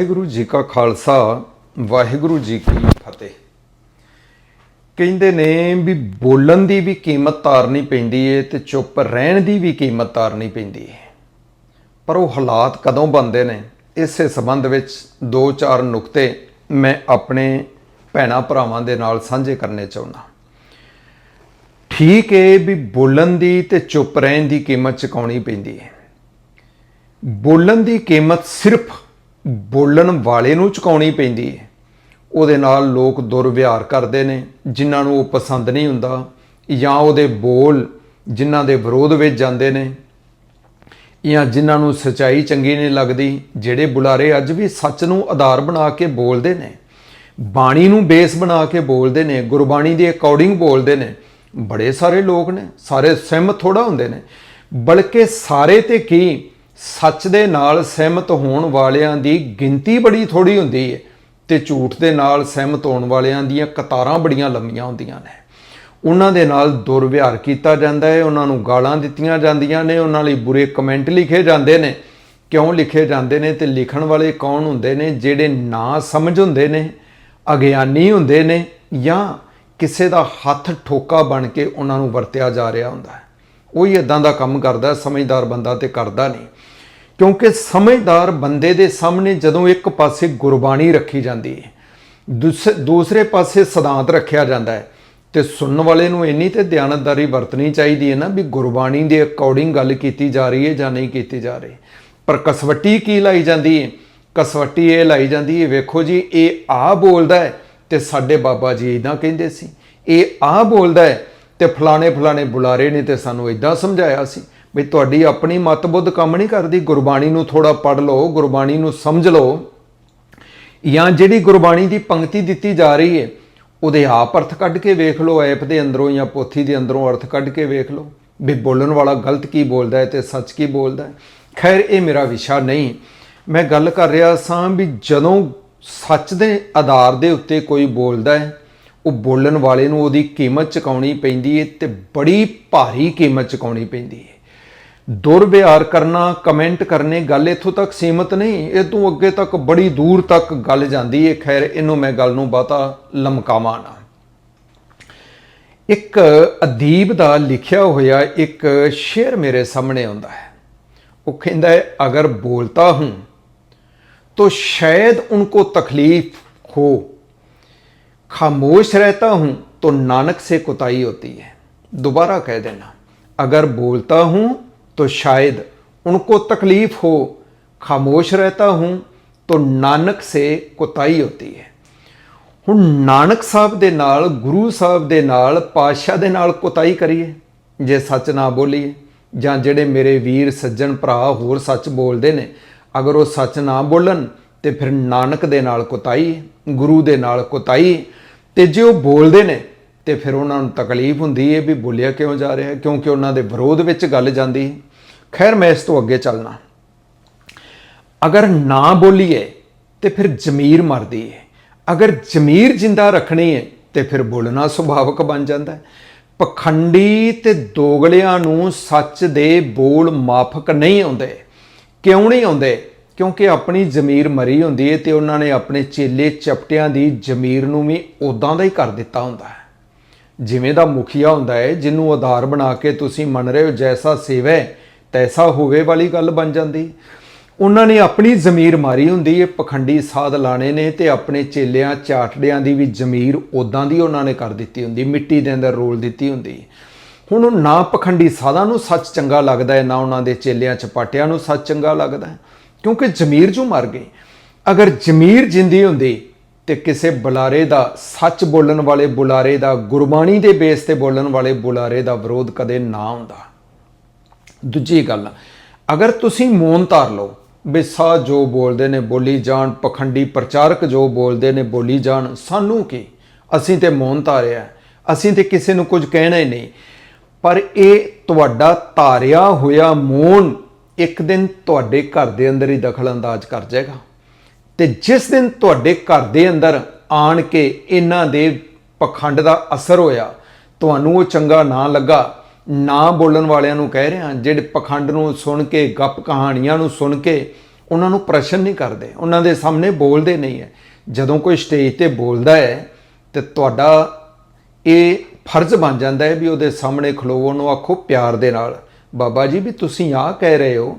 ਵਾਹਿਗੁਰੂ ਜੀ ਕਾ ਖਾਲਸਾ, ਵਾਹਿਗੁਰੂ ਜੀ ਕੀ ਫਤਿਹ। ਕਹਿੰਦੇ ਨੇ ਵੀ ਬੋਲਣ ਦੀ ਵੀ ਕੀਮਤ ਤਾਰਨੀ ਪੈਂਦੀ ਏ ਤੇ ਚੁੱਪ ਰਹਿਣ ਦੀ ਵੀ ਕੀਮਤ ਤਾਰਨੀ ਪੈਂਦੀ ਏ। ਪਰ ਉਹ ਹਾਲਾਤ ਕਦੋਂ ਬਣਦੇ ਨੇ, ਇਸੇ ਸੰਬੰਧ ਵਿੱਚ ਦੋ ਚਾਰ ਨੁਕਤੇ ਮੈਂ ਆਪਣੇ ਭੈਣਾ ਭਰਾਵਾਂ ਦੇ ਨਾਲ ਸਾਂਝੇ ਕਰਨੇ ਚਾਹੁੰਦਾ। ਠੀਕ ਏ ਵੀ ਬੋਲਣ ਦੀ ਤੇ ਚੁੱਪ ਰਹਿਣ ਦੀ ਕੀਮਤ ਚੁਕਾਉਣੀ ਪੈਂਦੀ ਏ। ਬੋਲਣ ਦੀ ਕੀਮਤ ਸਿਰਫ ਬੋਲਣ ਵਾਲੇ ਨੂੰ ਚੁਕਾਉਣੀ ਪੈਂਦੀ ਹੈ। ਉਹਦੇ ਨਾਲ ਲੋਕ ਦੁਰਵਿਹਾਰ ਕਰਦੇ ਨੇ, ਜਿਨ੍ਹਾਂ ਨੂੰ ਉਹ ਪਸੰਦ ਨਹੀਂ ਹੁੰਦਾ ਜਾਂ ਉਹਦੇ ਬੋਲ ਜਿਨ੍ਹਾਂ ਦੇ ਵਿਰੋਧ ਵਿੱਚ ਜਾਂਦੇ ਨੇ ਜਾਂ ਜਿਨ੍ਹਾਂ ਨੂੰ ਸਚਾਈ ਚੰਗੀ ਨਹੀਂ ਲੱਗਦੀ, ਜਿਹੜੇ ਬੁਲਾਰੇ ਅੱਜ ਵੀ ਸੱਚ ਨੂੰ ਆਧਾਰ ਬਣਾ ਕੇ ਬੋਲਦੇ ਨੇ, ਬਾਣੀ ਨੂੰ ਬੇਸ ਬਣਾ ਕੇ ਬੋਲਦੇ ਨੇ, ਗੁਰਬਾਣੀ ਦੇ ਅਕੋਰਡਿੰਗ ਬੋਲਦੇ ਨੇ। ਬੜੇ ਸਾਰੇ ਲੋਕ ਨੇ, ਸਾਰੇ ਸਹਿਮਤ ਥੋੜਾ ਹੁੰਦੇ ਨੇ। ਬਲਕਿ ਸਾਰੇ ਤੇ ਕੀ ਸੱਚ ਦੇ ਨਾਲ ਸਹਿਮਤ ਹੋਣ ਵਾਲਿਆਂ ਦੀ ਗਿਣਤੀ ਬੜੀ ਥੋੜੀ ਹੁੰਦੀ ਹੈ ਤੇ ਝੂਠ ਦੇ ਨਾਲ ਸਹਿਮਤ ਹੋਣ ਵਾਲਿਆਂ ਦੀਆਂ ਕਤਾਰਾਂ ਬੜੀਆਂ ਲੰਮੀਆਂ ਹੁੰਦੀਆਂ ਨੇ। ਉਹਨਾਂ ਦੇ ਨਾਲ ਦੁਰਵਿਹਾਰ ਕੀਤਾ ਜਾਂਦਾ ਹੈ ਉਹਨਾਂ ਨੂੰ ਗਾਲਾਂ ਦਿੱਤੀਆਂ ਜਾਂਦੀਆਂ ਨੇ, ਉਹਨਾਂ ਲਈ ਬੁਰੇ ਕਮੈਂਟ ਲਿਖੇ ਜਾਂਦੇ ਨੇ। ਕਿਉਂ ਲਿਖੇ ਜਾਂਦੇ ਨੇ ਤੇ ਲਿਖਣ ਵਾਲੇ ਕੌਣ ਹੁੰਦੇ ਨੇ, ਜਿਹੜੇ ਨਾ ਸਮਝ ਹੁੰਦੇ ਨੇ, ਅਗਿਆਨੀ ਹੁੰਦੇ ਨੇ ਜਾਂ ਕਿਸੇ ਦਾ ਹੱਥ ਠੋਕਾ ਬਣ ਕੇ ਉਹਨਾਂ ਨੂੰ ਵਰਤਿਆ ਜਾ ਰਿਹਾ ਹੁੰਦਾ ਹੈ। ਉਹੀ ਇਦਾਂ ਦਾ ਕੰਮ ਕਰਦਾ, ਸਮਝਦਾਰ ਬੰਦਾ ਤੇ ਕਰਦਾ ਨਹੀਂ। ਕਿਉਂਕਿ ਸਮਝਦਾਰ ਬੰਦੇ ਦੇ ਸਾਹਮਣੇ ਜਦੋਂ ਇੱਕ ਪਾਸੇ ਗੁਰਬਾਣੀ ਰੱਖੀ ਜਾਂਦੀ ਹੈ, ਦੂਸ- ਦੂਸਰੇ ਪਾਸੇ ਸਿਧਾਂਤ ਰੱਖਿਆ ਜਾਂਦਾ ਹੈ, ਤੇ ਸੁਣਨ ਵਾਲੇ ਨੂੰ ਇੰਨੀ ਤੇ ਧਿਆਨਤਦਾਰੀ ਵਰਤਣੀ ਚਾਹੀਦੀ ਹੈ ਨਾ ਵੀ ਗੁਰਬਾਣੀ ਦੇ ਅਕੋਰਡਿੰਗ ਗੱਲ ਕੀਤੀ ਜਾ ਰਹੀ ਹੈ ਜਾਂ ਨਹੀਂ ਕੀਤੀ ਜਾ ਰਹੀ। ਪਰ ਕਸਵੱਟੀ ਕੀ ਲਾਈ ਜਾਂਦੀ ਹੈ? ਕਸਵੱਟੀ ਇਹ ਲਾਈ ਜਾਂਦੀ ਹੈ, ਵੇਖੋ ਜੀ, ਇਹ ਆ ਬੋਲਦਾ ਹੈ ਤੇ ਸਾਡੇ ਬਾਬਾ ਜੀ ਇਦਾਂ ਕਹਿੰਦੇ ਸੀ। ਇਹ ਆ ਬੋਲਦਾ ਹੈ ਤੇ ਫਲਾਣੇ ਫਲਾਣੇ ਬੁਲਾਰੇ ਨੇ ਤੇ ਸਾਨੂੰ ਇਦਾਂ ਸਮਝਾਇਆ ਸੀ ਵੀ ਤੁਹਾਡੀ ਆਪਣੀ ਮਤਬੁੱਧ ਕੰਮ ਨਹੀਂ ਕਰਦੀ, ਗੁਰਬਾਣੀ ਨੂੰ ਥੋੜਾ ਪੜ੍ਹ ਲਓ, ਗੁਰਬਾਣੀ ਨੂੰ ਸਮਝ ਲਓ। ਜਾਂ ਜਿਹੜੀ ਗੁਰਬਾਣੀ ਦੀ ਪੰਕਤੀ ਦਿੱਤੀ ਜਾ ਰਹੀ ਹੈ, ਉਹਦੇ ਆਪ ਅਰਥ ਕੱਢ ਕੇ ਵੇਖ ਲਓ, ਐਪ ਦੇ ਅੰਦਰੋਂ ਜਾਂ ਪੋਥੀ ਦੇ ਅੰਦਰੋਂ ਅਰਥ ਕੱਢ ਕੇ ਵੇਖ ਲਓ। ਵੀ ਬੋਲਣ ਵਾਲਾ ਗਲਤ ਕੀ ਬੋਲਦਾ ਹੈ ਤੇ ਸੱਚ ਕੀ ਬੋਲਦਾ ਹੈ? ਖੈਰ, ਇਹ ਮੇਰਾ ਵਿਸ਼ਾ ਨਹੀਂ। ਮੈਂ ਗੱਲ ਕਰ ਰਿਹਾ ਸਾਂ ਵੀ ਜਦੋਂ ਸੱਚ ਦੇ ਆਧਾਰ ਦੇ ਉੱਤੇ ਕੋਈ ਬੋਲਦਾ ਹੈ ਉਹ ਬੋਲਣ ਵਾਲੇ ਨੂੰ ਉਹਦੀ ਕੀਮਤ ਚੁਕਾਉਣੀ ਪੈਂਦੀ ਹੈ ਤੇ ਬੜੀ ਭਾਰੀ ਕੀਮਤ ਚੁਕਾਉਣੀ ਪੈਂਦੀ ਹੈ ਦੁਰਵਿਹਾਰ ਕਰਨਾ ਕਮੈਂਟ ਕਰਨੇ ਗੱਲ ਇੱਥੋਂ ਤੱਕ ਸੀਮਤ ਨਹੀਂ ਇਹ ਤੋਂ ਅੱਗੇ ਤੱਕ ਬੜੀ ਦੂਰ ਤੱਕ ਗੱਲ ਜਾਂਦੀ ਹੈ ਖੈਰ ਇਹਨੂੰ ਮੈਂ ਗੱਲ ਨੂੰ ਬਾਤਾ ਲਮਕਾਵਾਂ ਨਾ ਇੱਕ ਅਦੀਬ ਦਾ ਲਿਖਿਆ ਹੋਇਆ ਇੱਕ ਸ਼ੇਰ ਮੇਰੇ ਸਾਹਮਣੇ ਆਉਂਦਾ ਹੈ ਉਹ ਕਹਿੰਦਾ ਹੈ ਅਗਰ ਬੋਲਤਾ ਹੂੰ तो शायद उनको तकलीफ हो खामोश रहता हूं तो नानक से कुताई होती है दोबारा कह देना अगर बोलता हूं तो शायद उनको तकलीफ हो खामोश रहता हूं तो नानक से कुताई होती है ਹੁਣ ਨਾਨਕ ਸਾਹਿਬ ਦੇ ਨਾਲ ਗੁਰੂ ਸਾਹਿਬ ਦੇ ਨਾਲ ਪਾਤਸ਼ਾਹ ਦੇ ਨਾਲ ਕੁਤਾਈ ਕਰੀਏ ਜੇ ਸੱਚ ਨਾ ਬੋਲੀਏ ਜਾਂ ਜਿਹੜੇ ਮੇਰੇ ਵੀਰ ਸੱਜਣ ਭਰਾ ਹੋਰ ਸੱਚ ਬੋਲਦੇ ਨੇ ਅਗਰ ਉਹ ਸੱਚ ਨਾ ਬੋਲਣ ਤੇ ਫਿਰ ਨਾਨਕ ਦੇ ਨਾਲ ਕੁਤਾਈ ਹੈ, ਗੁਰੂ ਦੇ ਨਾਲ ਕੁਤਾਈ ਹੈ। ਤੇ ਜੇ ਉਹ ਬੋਲਦੇ ਨੇ, ਤੇ ਫਿਰ ਉਹਨਾਂ ਨੂੰ ਤਕਲੀਫ ਹੁੰਦੀ ਹੈ ਵੀ ਬੋਲਿਆ ਕਿਉਂ ਜਾ ਰਿਹਾ? ਕਿਉਂਕਿ ਉਹਨਾਂ ਦੇ ਵਿਰੋਧ ਵਿੱਚ ਗੱਲ ਜਾਂਦੀ ਹੈ। ਖੈਰ, ਮੈਂ ਇਸ ਤੋਂ ਅੱਗੇ ਚੱਲਣਾ। ਅਗਰ ਨਾ ਬੋਲੀਏ, ਤੇ ਫਿਰ ਜ਼ਮੀਰ ਮਰਦੀ ਹੈ ਅਗਰ ਜ਼ਮੀਰ ਜਿੰਦਾ ਰੱਖਣੀ ਹੈ ਤੇ ਫਿਰ ਬੋਲਣਾ ਸੁਭਾਵਕ ਬਣ ਜਾਂਦਾ ਹੈ ਪਖੰਡੀ ਤੇ ਦੋਗਲਿਆਂ ਨੂੰ ਸੱਚ ਦੇ ਬੋਲ ਮਾਫਕ ਨਹੀਂ ਆਉਂਦੇ। ਕਿਉਂ ਨਹੀਂ ਆਉਂਦੇ? ਕਿਉਂਕਿ ਆਪਣੀ ਜ਼ਮੀਰ ਮਰੀ ਹੁੰਦੀ ਹੈ ਤੇ ਉਹਨਾਂ ਨੇ ਆਪਣੇ ਚੇਲੇ ਚਪਟਿਆਂ ਦੀ ਜ਼ਮੀਰ ਨੂੰ ਵੀ ਉਦਾਂ ਦਾ ਹੀ ਕਰ ਦਿੱਤਾ ਹੁੰਦਾ ਹੈ। ਜਿਵੇਂ ਦਾ ਮੁਖੀਆ ਹੁੰਦਾ ਹੈ ਜਿਹਨੂੰ ਆਧਾਰ ਬਣਾ ਕੇ ਤੁਸੀਂ ਮੰਨ ਰਹੇ ਹੋ ਜੈਸਾ ਸੇਵੈ ਤੈਸਾ ਹੋਵੇ ਵਾਲੀ ਗੱਲ ਬਣ ਜਾਂਦੀ। ਉਹਨਾਂ ਨੇ ਆਪਣੀ ਜ਼ਮੀਰ ਮਾਰੀ ਹੁੰਦੀ ਹੈ ਪਖੰਡੀ ਸਾਧ ਲਾਣੇ ਨੇ ਤੇ ਆਪਣੇ ਚੇਲਿਆਂ ਚਾਟੜਿਆਂ ਦੀ ਵੀ ਜ਼ਮੀਰ ਉਦਾਂ ਦੀ ਉਹਨਾਂ ਨੇ ਕਰ ਦਿੱਤੀ ਹੁੰਦੀ, ਮਿੱਟੀ ਦੇ ਅੰਦਰ ਰੋਲ ਦਿੱਤੀ ਹੁੰਦੀ। ਹੁਣ ਨਾ ਪਖੰਡੀ ਸਾਧਾਂ ਨੂੰ ਸੱਚ ਚੰਗਾ ਲੱਗਦਾ ਹੈ ਨਾ ਉਹਨਾਂ ਦੇ ਚੇਲਿਆਂ ਚਪਾਟਿਆਂ ਨੂੰ ਸੱਚ ਚੰਗਾ ਲੱਗਦਾ ਹੈ ਕਿਉਂਕਿ ਜ਼ਮੀਰ ਜੋ ਮਰ ਗਈ, ਅਗਰ ਜ਼ਮੀਰ ਜਿੰਦੀ ਹੁੰਦੀ ਤੇ ਕਿਸੇ ਬੁਲਾਰੇ ਦਾ ਸੱਚ ਬੋਲਣ ਵਾਲੇ ਬੁਲਾਰੇ ਦਾ, ਗੁਰਬਾਣੀ ਦੇ ਬੇਸ ਤੇ ਬੋਲਣ ਵਾਲੇ ਬੁਲਾਰੇ ਦਾ ਵਿਰੋਧ ਕਦੇ ਨਾ ਹੁੰਦਾ। ਦੂਜੀ ਗੱਲ, ਅਗਰ ਤੁਸੀਂ ਮੌਨ ਧਾਰ ਲਓ, ਵੀ ਸਾ ਜੋ ਬੋਲਦੇ ਨੇ ਬੋਲੀ ਜਾਣ, ਪਖੰਡੀ ਪ੍ਰਚਾਰਕ ਜੋ ਬੋਲਦੇ ਨੇ ਬੋਲੀ ਜਾਣ, ਸਾਨੂੰ ਕੀ? ਅਸੀਂ ਤੇ ਮੌਨ ਧਾਰਿਆ ਅਸੀਂ ਤੇ ਕਿਸੇ ਨੂੰ ਕੁਝ ਕਹਿਣਾ ਹੀ ਨਹੀਂ। ਪਰ ਇਹ ਤੁਹਾਡਾ ਧਾਰਿਆ ਹੋਇਆ ਮੌਨ ਇੱਕ ਦਿਨ ਤੁਹਾਡੇ ਘਰ ਦੇ ਅੰਦਰ ਹੀ ਦਖਲ ਅੰਦਾਜ਼ ਕਰ ਜਾਏਗਾ। ਤੇ ਜਿਸ ਦਿਨ ਤੁਹਾਡੇ ਘਰ ਦੇ ਅੰਦਰ ਆਣ ਕੇ ਇਹਨਾਂ ਦੇ ਪਖੰਡ ਦਾ ਅਸਰ ਹੋਇਆ, ਤੁਹਾਨੂੰ ਉਹ ਚੰਗਾ ਨਾ ਲੱਗਾ, ਨਾ ਬੋਲਣ ਵਾਲਿਆਂ ਨੂੰ ਕਹਿ ਰਿਹਾ, ਜਿਹੜੇ ਪਖੰਡ ਨੂੰ ਸੁਣ ਕੇ, ਗੱਪ ਕਹਾਣੀਆਂ ਨੂੰ ਸੁਣ ਕੇ ਉਹਨਾਂ ਨੂੰ ਪ੍ਰਸ਼ਨ ਨਹੀਂ ਕਰਦੇ, ਉਹਨਾਂ ਦੇ ਸਾਹਮਣੇ ਬੋਲਦੇ ਨਹੀਂ ਹੈ। ਜਦੋਂ ਕੋਈ ਸਟੇਜ ਤੇ ਬੋਲਦਾ ਹੈ, ਤੇ ਤੁਹਾਡਾ ਇਹ ਫਰਜ਼ ਬਣ ਜਾਂਦਾ ਹੈ ਵੀ ਉਹਦੇ ਸਾਹਮਣੇ ਖਲੋ ਉਹਨੂੰ ਆਖੋ ਪਿਆਰ ਦੇ ਨਾਲ। ਬਾਬਾ ਜੀ ਵੀ ਤੁਸੀਂ ਆਹ ਕਹਿ ਰਹੇ ਹੋ,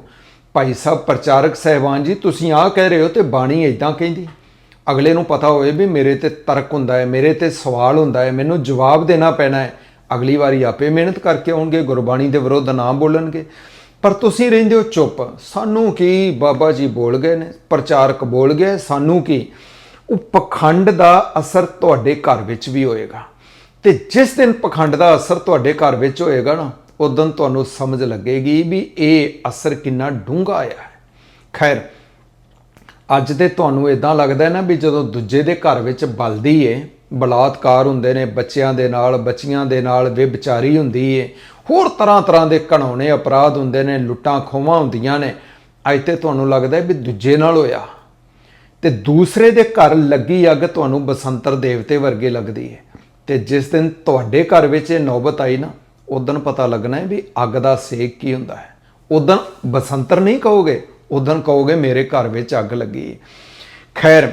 ਭਾਈ ਸਾਹਿਬ ਪ੍ਰਚਾਰਕ ਸਹਿਬਾਨ ਜੀ ਤੁਸੀਂ ਆਹ ਕਹਿ ਰਹੇ ਹੋ ਤੇ ਬਾਣੀ ਇਦਾਂ ਕਹਿੰਦੀ। ਅਗਲੇ ਨੂੰ ਪਤਾ ਹੋਵੇ ਵੀ ਮੇਰੇ ਤੇ ਤਰਕ ਹੁੰਦਾ ਹੈ, ਮੇਰੇ ਤੇ ਸਵਾਲ ਹੁੰਦਾ ਹੈ, ਮੈਨੂੰ ਜਵਾਬ ਦੇਣਾ ਪੈਣਾ ਹੈ। ਅਗਲੀ ਵਾਰੀ ਆਪੇ ਮਿਹਨਤ ਕਰਕੇ ਆਉਣਗੇ, ਗੁਰਬਾਣੀ ਦੇ ਵਿਰੁੱਧ ਨਾ ਬੋਲਣਗੇ। ਪਰ ਤੁਸੀਂ ਰਹਿੰਦੇ ਹੋ ਚੁੱਪ। ਸਾਨੂੰ ਕੀ ਬਾਬਾ ਜੀ ਬੋਲ ਗਏ ਨੇ? ਪ੍ਰਚਾਰਕ ਬੋਲ ਗਏ ਸਾਨੂੰ ਕੀ? ਉਹ ਪਖੰਡ ਦਾ ਅਸਰ ਤੁਹਾਡੇ ਘਰ ਵਿੱਚ ਵੀ ਹੋਏਗਾ। ਤੇ ਜਿਸ ਦਿਨ ਪਖੰਡ ਦਾ ਅਸਰ ਤੁਹਾਡੇ ਘਰ ਵਿੱਚ ਹੋਏਗਾ ਨਾ ਉਦੋਂ ਤੁਹਾਨੂੰ ਸਮਝ ਲੱਗੇਗੀ ਵੀ ਇਹ ਅਸਰ ਕਿੰਨਾ ਡੂੰਘਾ ਆਇਆ ਹੈ। ਖੈਰ, ਅੱਜ ਤੇ ਤੁਹਾਨੂੰ ਇਦਾਂ ਲੱਗਦਾ ਹੈ ਨਾ ਵੀ ਜਦੋਂ ਦੂਜੇ ਦੇ ਘਰ ਵਿੱਚ ਬਲਦੀ ਏ, ਬਲਾਤਕਾਰ ਹੁੰਦੇ ਨੇ, ਬੱਚਿਆਂ ਦੇ ਨਾਲ, ਬੱਚੀਆਂ ਦੇ ਨਾਲ ਵਿਭਚਾਰੀ ਹੁੰਦੀ ਏ, ਹੋਰ ਤਰ੍ਹਾਂ ਤਰ੍ਹਾਂ ਦੇ ਘਣਾਉਣੇ ਅਪਰਾਧ ਹੁੰਦੇ ਨੇ, ਲੁੱਟਾਂ ਖੋਵਾਂ ਹੁੰਦੀਆਂ ਨੇ, ਅੱਜ ਤੇ ਤੁਹਾਨੂੰ ਲੱਗਦਾ ਵੀ ਦੂਜੇ ਨਾਲ ਹੋਇਆ। ਤੇ ਦੂਸਰੇ ਦੇ ਘਰ ਲੱਗੀ ਅੱਗ ਤੁਹਾਨੂੰ ਬਸੰਤਰ ਦੇਵਤੇ ਵਰਗੇ ਲੱਗਦੀ ਹੈ ਤੇ ਜਿਸ ਦਿਨ ਤੁਹਾਡੇ ਘਰ ਵਿੱਚ ਇਹ ਨੌਬਤ ਆਈ ਨਾ ਉਦੋਂ ਪਤਾ ਲੱਗਣਾ ਹੈ ਵੀ ਅੱਗ ਦਾ ਸੇਕ ਕੀ ਹੁੰਦਾ ਹੈ। ਉਦੋਂ ਬਸੰਤਰ ਨਹੀਂ ਕਹੋਗੇ ਉਦੋਂ ਕਹੋਗੇ ਮੇਰੇ ਘਰ ਵਿੱਚ ਅੱਗ ਲੱਗੀ ਖੈਰ,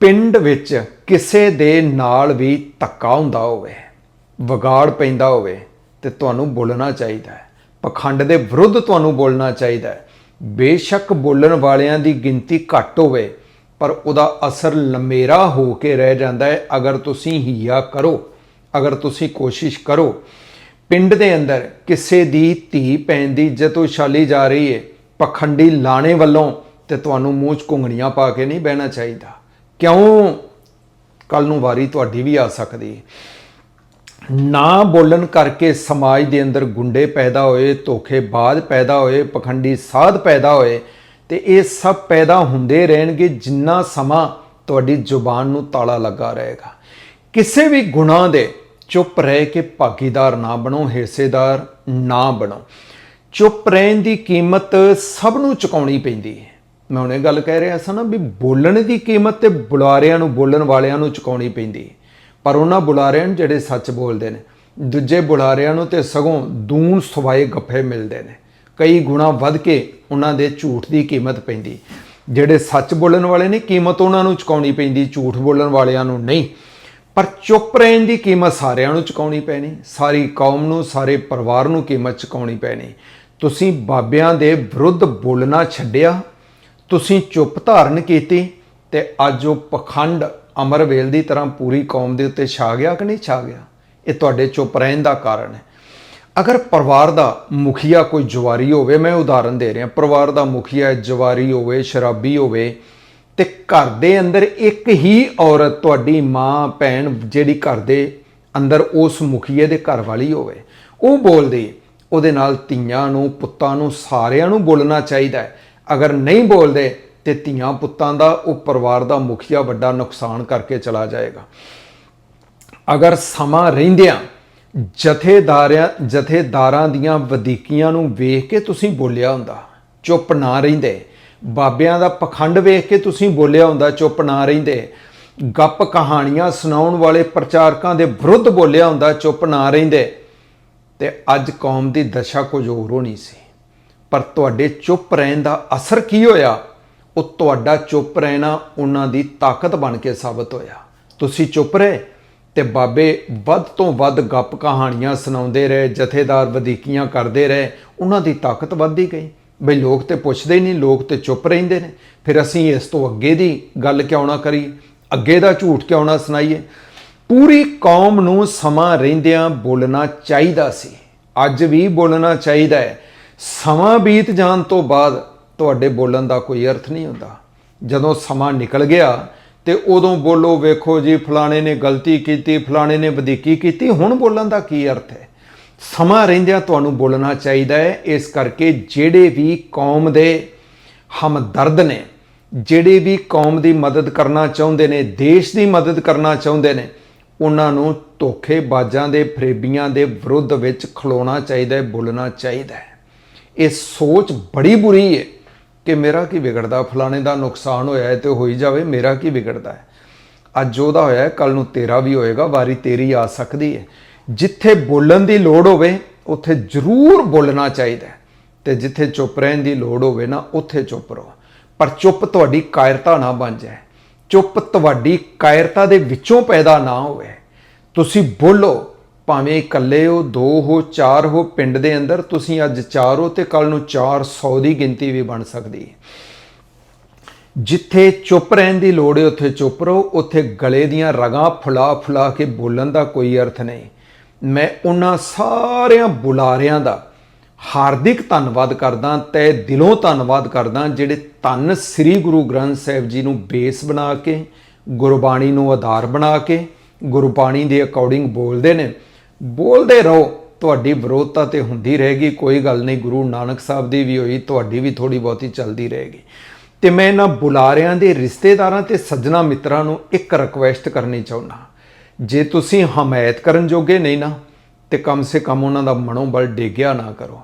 ਪਿੰਡ ਵਿੱਚ ਕਿਸੇ ਦੇ ਨਾਲ ਵੀ ਧੱਕਾ ਹੁੰਦਾ ਹੋਵੇ, ਵਿਗਾੜ ਪੈਂਦਾ ਹੋਵੇ ਤੇ ਤੁਹਾਨੂੰ ਬੋਲਣਾ ਚਾਹੀਦਾ ਹੈ। ਪਖੰਡ ਦੇ ਵਿਰੁੱਧ ਤੁਹਾਨੂੰ ਬੋਲਣਾ ਚਾਹੀਦਾ ਹੈ। ਬੇਸ਼ੱਕ ਬੋਲਣ ਵਾਲਿਆਂ ਦੀ ਗਿਣਤੀ ਘੱਟ ਹੋਵੇ, ਪਰ ਉਹਦਾ ਅਸਰ ਲੰਮੇਰਾ ਹੋ ਕੇ ਰਹਿ ਜਾਂਦਾ ਹੈ। ਅਗਰ ਤੁਸੀਂ ਹੀਆ ਕਰੋ, ਅਗਰ ਤੁਸੀਂ ਕੋਸ਼ਿਸ਼ ਕਰੋ ਪਿੰਡ ਦੇ ਅੰਦਰ ਕਿਸੇ ਦੀ ਧੀ ਪੈਣ ਦੀ ਇੱਜ਼ਤ ਉਛਾਲੀ ਜਾ ਰਹੀ ਹੈ ਪਖੰਡੀ ਲਾਣੇ ਵੱਲੋਂ ਤੇ ਤੁਹਾਨੂੰ ਮੂੰਹ 'ਚ ਘੁੰਗਣੀਆਂ ਪਾ ਕੇ ਨਹੀਂ ਬਹਿਣਾ ਚਾਹੀਦਾ। ਕਿਉਂ? ਕੱਲ ਨੂੰ ਵਾਰੀ ਤੁਹਾਡੀ ਵੀ ਆ ਸਕਦੀ ਹੈ ਨਾ ਬੋਲਣ ਕਰਕੇ ਸਮਾਜ ਦੇ ਅੰਦਰ ਗੁੰਡੇ ਪੈਦਾ ਹੋਏ, ਧੋਖੇਬਾਜ਼ ਪੈਦਾ ਹੋਏ, ਪਖੰਡੀ ਸਾਧ ਪੈਦਾ ਹੋਏ, ਤੇ ਇਹ ਸਭ ਪੈਦਾ ਹੁੰਦੇ ਰਹਿਣਗੇ ਜਿੰਨਾ ਸਮਾਂ ਤੁਹਾਡੀ ਜ਼ੁਬਾਨ ਨੂੰ ਤਾਲਾ ਲੱਗਾ ਰਹੇਗਾ। ਕਿਸੇ ਵੀ ਗੁਨਾਹ ਦੇ ਚੁੱਪ ਰਹਿ ਕੇ ਭਾਗੀਦਾਰ ਨਾ ਬਣੋ, ਹਿੱਸੇਦਾਰ ਨਾ ਬਣੋ। ਚੁੱਪ ਰਹਿਣ ਦੀ ਕੀਮਤ ਸਭ ਨੂੰ ਚੁਕਾਉਣੀ ਪੈਂਦੀ ਹੈ। ਮੈਂ ਹੁਣੇ ਗੱਲ ਕਹਿ ਰਿਹਾ ਸਾਂ ਨਾ ਵੀ ਬੋਲਣ ਦੀ ਕੀਮਤ ਤੇ ਬੁਲਾਰਿਆਂ ਨੂੰ, ਬੋਲਣ ਵਾਲਿਆਂ ਨੂੰ ਚੁਕਾਉਣੀ ਪੈਂਦੀ ਹੈ। ਪਰ ਉਹਨਾਂ ਬੁਲਾਰਿਆਂ ਨੂੰ ਜਿਹੜੇ ਸੱਚ ਬੋਲਦੇ ਨੇ, ਦੂਜੇ ਬੁਲਾਰਿਆਂ ਨੂੰ ਤੇ ਸਗੋਂ ਦੂਨ ਸਵਾਏ ਗੱਫੇ ਮਿਲਦੇ ਨੇ। ਕਈ ਗੁਣਾ ਵੱਧ ਕੇ ਉਹਨਾਂ ਦੇ ਝੂਠ ਦੀ ਕੀਮਤ ਪੈਂਦੀ। ਜਿਹੜੇ ਸੱਚ ਬੋਲਣ ਵਾਲੇ ਨੇ, ਕੀਮਤ ਉਹਨਾਂ ਨੂੰ ਚੁਕਾਉਣੀ ਪੈਂਦੀ, ਝੂਠ ਬੋਲਣ ਵਾਲਿਆਂ ਨੂੰ ਨਹੀਂ। ਪਰ ਚੁੱਪ ਰਹਿਣ ਦੀ ਕੀਮਤ ਸਾਰਿਆਂ ਨੂੰ ਚੁਕਾਉਣੀ ਪੈਣੀ, ਸਾਰੀ ਕੌਮ ਨੂੰ, ਸਾਰੇ ਪਰਿਵਾਰ ਨੂੰ ਕੀਮਤ ਚੁਕਾਉਣੀ ਪੈਣੀ। ਤੁਸੀਂ ਬਾਬਿਆਂ ਦੇ ਵਿਰੁੱਧ ਬੋਲਣਾ ਛੱਡਿਆ, ਤੁਸੀਂ ਚੁੱਪ ਧਾਰਨ ਕੀਤੀ ਤੇ ਅੱਜ ਉਹ ਪਖੰਡ ਅਮਰਵੇਲ ਦੀ ਤਰ੍ਹਾਂ ਪੂਰੀ ਕੌਮ ਦੇ ਉੱਤੇ ਛਾ ਗਿਆ ਕਿ ਨਹੀਂ ਛਾ ਗਿਆ? ਇਹ ਤੁਹਾਡੇ ਚੁੱਪ ਰਹਿਣ ਦਾ ਕਾਰਨ ਹੈ। ਅਗਰ ਪਰਿਵਾਰ ਦਾ ਮੁਖੀਆ ਕੋਈ ਜਵਾਰੀ ਹੋਵੇ, ਮੈਂ ਉਦਾਹਰਨ ਦੇ ਰਿਹਾ, ਪਰਿਵਾਰ ਦਾ ਮੁਖੀਆ ਜਵਾਰੀ ਹੋਵੇ, ਸ਼ਰਾਬੀ ਹੋਵੇ ਤੇ ਘਰ ਦੇ ਅੰਦਰ ਇੱਕ ਹੀ ਔਰਤ ਤੁਹਾਡੀ ਮਾਂ, ਭੈਣ ਜਿਹੜੀ ਘਰ ਦੇ ਅੰਦਰ ਉਸ ਮੁਖੀਏ ਦੇ ਘਰ ਵਾਲੀ ਹੋਵੇ, ਉਹ ਬੋਲਦੀ, ਉਹਦੇ ਨਾਲ ਧੀਆਂ ਨੂੰ, ਪੁੱਤਾਂ ਨੂੰ, ਸਾਰਿਆਂ ਨੂੰ ਬੋਲਣਾ ਚਾਹੀਦਾ ਹੈ। ਅਗਰ ਨਹੀਂ ਬੋਲਦੇ, ਤੇ ਧੀਆਂ ਪੁੱਤਾਂ ਦਾ, ਉਹ ਪਰਿਵਾਰ ਦਾ ਮੁਖੀਆ ਵੱਡਾ ਨੁਕਸਾਨ ਕਰਕੇ ਚਲਾ ਜਾਏਗਾ। ਅਗਰ ਸਮਾਂ ਰਹਿੰਦਿਆਂ ਜਥੇਦਾਰਿਆਂ, ਜਥੇਦਾਰਾਂ ਦੀਆਂ ਵਧੀਕੀਆਂ ਨੂੰ ਵੇਖ ਕੇ ਤੁਸੀਂ ਬੋਲਿਆ ਹੁੰਦਾ, ਚੁੱਪ ਨਾ ਰਹਿੰਦੇ ਬਾਬਿਆਂ ਦਾ ਪਖੰਡ ਵੇਖ ਕੇ ਤੁਸੀਂ ਬੋਲਿਆ ਹੁੰਦਾ, ਚੁੱਪ ਨਾ ਰਹਿੰਦੇ। ਗੱਪ ਕਹਾਣੀਆਂ ਸੁਣਾਉਣ ਵਾਲੇ ਪ੍ਰਚਾਰਕਾਂ ਦੇ ਵਿਰੁੱਧ ਬੋਲਿਆ ਹੁੰਦਾ, ਚੁੱਪ ਨਾ ਰਹਿੰਦੇ। ਤੇ ਅੱਜ ਕੌਮ ਦੀ ਦਸ਼ਾ ਕੁਝ ਹੋਰ ਹੋਣੀ ਸੀ। ਪਰ ਤੁਹਾਡੇ ਚੁੱਪ ਰਹਿਣ ਦਾ ਅਸਰ ਕੀ ਹੋਇਆ? ਉਹ ਤੁਹਾਡਾ ਚੁੱਪ ਰਹਿਣਾ ਉਹਨਾਂ ਦੀ ਤਾਕਤ ਬਣ ਕੇ ਸਾਬਤ ਹੋਇਆ। ਤੁਸੀਂ ਚੁੱਪ ਰਹੇ ਤੇ ਬਾਬੇ ਵੱਧ ਤੋਂ ਵੱਧ ਗੱਪ ਕਹਾਣੀਆਂ ਸੁਣਾਉਂਦੇ ਰਹੇ, ਜਥੇਦਾਰ ਵਧੀਕੀਆਂ ਕਰਦੇ ਰਹੇ, ਉਹਨਾਂ ਦੀ ਤਾਕਤ ਵੱਧਦੀ ਗਈ। ਬਈ ਲੋਕ ਤੇ ਪੁੱਛਦੇ ਹੀ ਨਹੀਂ, ਲੋਕ ਤੇ ਚੁੱਪ ਰਹਿੰਦੇ ਨੇ। ਫਿਰ ਅਸੀਂ ਇਸ ਤੋਂ ਅੱਗੇ ਦੀ ਗੱਲ ਕਿਉਂ ਨਾ ਕਰੀਏ? ਅੱਗੇ ਦਾ ਝੂਠ ਕਿਉਂ ਨਾ ਸੁਣਾਈਏ? ਪੂਰੀ ਕੌਮ ਨੂੰ ਸਮਾਂ ਰਹਿੰਦਿਆਂ ਬੋਲਣਾ ਚਾਹੀਦਾ ਸੀ। ਅੱਜ ਵੀ ਬੋਲਣਾ ਚਾਹੀਦਾ ਹੈ। ਸਮਾਂ ਬੀਤ ਜਾਣ ਤੋਂ ਬਾਅਦ ਤੁਹਾਡੇ ਬੋਲਣ ਦਾ ਕੋਈ ਅਰਥ ਨਹੀਂ ਹੁੰਦਾ। ਜਦੋਂ ਸਮਾਂ ਨਿਕਲ ਗਿਆ ਤੇ ਉਦੋਂ ਬੋਲੋ, ਵੇਖੋ ਜੀ, ਫਲਾਣੇ ਨੇ ਗਲਤੀ ਕੀਤੀ, ਫਲਾਣੇ ਨੇ ਵਧੀਕੀ ਕੀਤੀ, ਹੁਣ ਬੋਲਣ ਦਾ ਕੀ ਅਰਥ ਹੈ? ਸਮਾਂ ਰਹਿੰਦਿਆਂ ਤੁਹਾਨੂੰ ਬੋਲਣਾ ਚਾਹੀਦਾ ਹੈ। ਇਸ ਕਰਕੇ ਜਿਹੜੇ ਵੀ ਕੌਮ ਦੇ ਹਮਦਰਦ ਨੇ, ਜਿਹੜੇ ਵੀ ਕੌਮ ਦੀ ਮਦਦ ਕਰਨਾ ਚਾਹੁੰਦੇ ਨੇ, ਦੇਸ਼ ਦੀ ਮਦਦ ਕਰਨਾ ਚਾਹੁੰਦੇ ਨੇ, ਉਹਨਾਂ ਨੂੰ ਧੋਖੇਬਾਜ਼ਾਂ ਦੇ, ਫਰੇਬੀਆਂ ਦੇ ਵਿਰੁੱਧ ਵਿੱਚ ਖਲੋਣਾ ਚਾਹੀਦਾ ਹੈ, ਬੋਲਣਾ ਚਾਹੀਦਾ ਹੈ। ਇਹ ਸੋਚ ਬੜੀ ਬੁਰੀ ਹੈ ਕਿ ਮੇਰਾ ਕੀ ਵਿਗੜਦਾ? ਫਲਾਣੇ ਦਾ ਨੁਕਸਾਨ ਹੋਇਆ ਹੈ ਤੇ ਹੋਈ ਜਾਵੇ, ਮੇਰਾ ਕੀ ਵਿਗੜਦਾ ਹੈ? ਅੱਜ ਉਹਦਾ ਹੋਇਆ ਹੈ ਕੱਲ ਨੂੰ ਤੇਰਾ ਵੀ ਹੋਏਗਾ, ਵਾਰੀ ਤੇਰੀ ਆ ਸਕਦੀ ਹੈ। ਜਿੱਥੇ ਬੋਲਣ ਦੀ ਲੋੜ ਹੋਵੇ, ਉੱਥੇ ਜ਼ਰੂਰ ਬੋਲਣਾ ਚਾਹੀਦਾ ਹੈ। ਤੇ ਜਿੱਥੇ ਚੁੱਪ ਰਹਿਣ ਦੀ ਲੋੜ ਹੋਵੇ ਨਾ, ਉੱਥੇ ਚੁੱਪ ਰਹੋ। ਪਰ ਚੁੱਪ ਤੁਹਾਡੀ ਕਾਇਰਤਾ ਨਾ ਬਣ ਜਾਏ। ਚੁੱਪ ਤੁਹਾਡੀ ਕਾਇਰਤਾ ਦੇ ਵਿੱਚੋਂ ਪੈਦਾ ਨਾ ਹੋਵੇ। ਤੁਸੀਂ ਬੋਲੋ ਭਾਵੇਂ ਇਕੱਲੇ ਹੋ, ਦੋ ਹੋ, ਚਾਰ ਹੋ, ਪਿੰਡ ਦੇ ਅੰਦਰ, ਤੁਸੀਂ ਅੱਜ ਚਾਰ ਹੋ ਤੇ ਕੱਲ ਨੂੰ 400 ਦੀ ਗਿਣਤੀ ਵੀ ਬਣ ਸਕਦੀ ਹੈ। ਜਿੱਥੇ ਚੁੱਪ ਰਹਿਣ ਦੀ ਲੋੜ ਹੈ, ਉੱਥੇ ਚੁੱਪ ਰਹੋ। ਉੱਥੇ ਗਲੇ ਦੀਆਂ ਰਗਾਂ ਫੁਲਾ ਫੁਲਾ ਕੇ ਬੋਲਣ ਦਾ ਕੋਈ ਅਰਥ ਨਹੀਂ। ਮੈਂ ਉਹਨਾਂ ਸਾਰਿਆਂ ਬੁਲਾਰਿਆਂ ਦਾ ਹਾਰਦਿਕ ਧੰਨਵਾਦ ਕਰਦਾ ਤੈ ਦਿਲੋਂ ਧੰਨਵਾਦ ਕਰਦਾ, ਜਿਹੜੇ ਧੰਨ ਸ੍ਰੀ ਗੁਰੂ ਗ੍ਰੰਥ ਸਾਹਿਬ ਜੀ ਨੂੰ ਬੇਸ ਬਣਾ ਕੇ, ਗੁਰਬਾਣੀ ਨੂੰ ਆਧਾਰ ਬਣਾ ਕੇ, ਗੁਰਬਾਣੀ ਦੇ ਅਕੋਰਡਿੰਗ ਬੋਲਦੇ ਨੇ। ਬੋਲਦੇ ਰਹੋ, ਤੁਹਾਡੀ ਵਿਰੋਧਤਾ ਤੇ ਹੁੰਦੀ ਰਹੇਗੀ, ਕੋਈ ਗੱਲ ਨਹੀਂ, ਗੁਰੂ ਨਾਨਕ ਸਾਹਿਬ ਦੀ ਵੀ ਹੋਈ, ਤੁਹਾਡੀ ਵੀ ਥੋੜੀ ਬਹੁਤੀ ਚੱਲਦੀ ਰਹੇਗੀ। ਤੇ ਮੈਂ ਇਹਨਾਂ ਬੁਲਾਰਿਆਂ ਦੇ ਰਿਸ਼ਤੇਦਾਰਾਂ ਤੇ ਸੱਜਣਾ ਮਿੱਤਰਾਂ ਨੂੰ ਇੱਕ ਰਿਕੁਐਸਟ ਕਰਨੀ ਚਾਹੁੰਦਾ। ਜੇ ਤੁਸੀਂ ਹਮਾਇਤ ਕਰਨ ਜੋਗੇ ਨਹੀਂ ਨਾ, ਤੇ ਕਮ ਸੇ ਕਮ ਉਹਨਾਂ ਦਾ ਮਨੋਬਲ ਡੇਗਿਆ ਨਾ ਕਰੋ।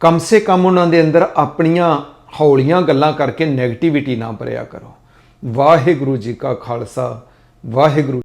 ਕਮ ਸੇ ਕਮ ਉਹਨਾਂ ਦੇ ਅੰਦਰ ਆਪਣੀਆਂ ਹੌਲੀਆਂ ਗੱਲਾਂ ਕਰਕੇ 네ਗੇਟਿਵਿਟੀ ਨਾ ਭਰਿਆ ਕਰੋ। ਵਾਹਿਗੁਰੂ ਜੀ ਕਾ ਖਾਲਸਾ, ਵਾਹਿਗੁਰੂ